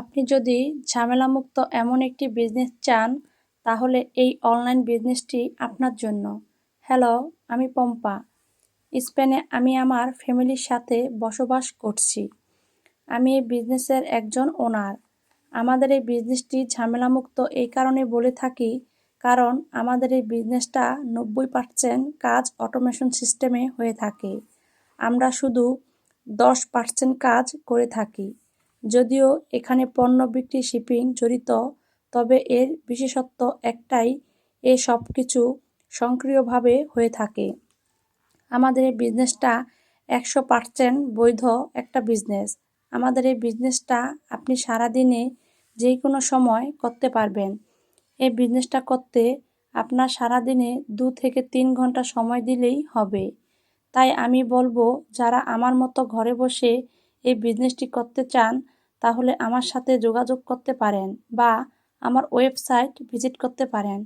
আপনি যদি ঝামেলামুক্ত এমন একটি বিজনেস চান, তাহলে এই অনলাইন বিজনেসটি আপনার জন্য। হ্যালো আমি পম্পা। স্পেনে আমি আমার ফ্যামিলির সাথে বসবাস করছি। আমি এই বিজনেসের একজন ওনার আমাদের এই বিজনেসটি ঝামেলামুক্ত এই কারণে বলে থাকি, কারণ আমাদের এই বিজনেসটা নব্বই পার্সেন্ট কাজ অটোমেশন সিস্টেমে হয়ে থাকে। আমরা শুধু দশ পার্সেন্ট কাজ করে থাকি। যদিও এখানে পণ্য বিক্রি, শিপিং জড়িত, তবে এর বিশেষত্ব একটাই, এ সব কিছু সক্রিয়ভাবে হয়ে থাকে। আমাদের এই বিজনেসটা একশো পার্সেন্ট বৈধ একটা বিজনেস। আমাদের এই বিজনেসটা আপনি সারাদিনে যে কোনো সময় করতে পারবেন। এই বিজনেসটা করতে আপনার সারাদিনে দু থেকে তিন ঘণ্টা সময় দিলেই হবে। তাই আমি বলব, যারা আমার মতো ঘরে বসে এই বিজনেসটি করতে চান তাহলে আমার সাথে যোগাযোগ করতে পারেন বা আমার ওয়েবসাইট ভিজিট করতে পারেন।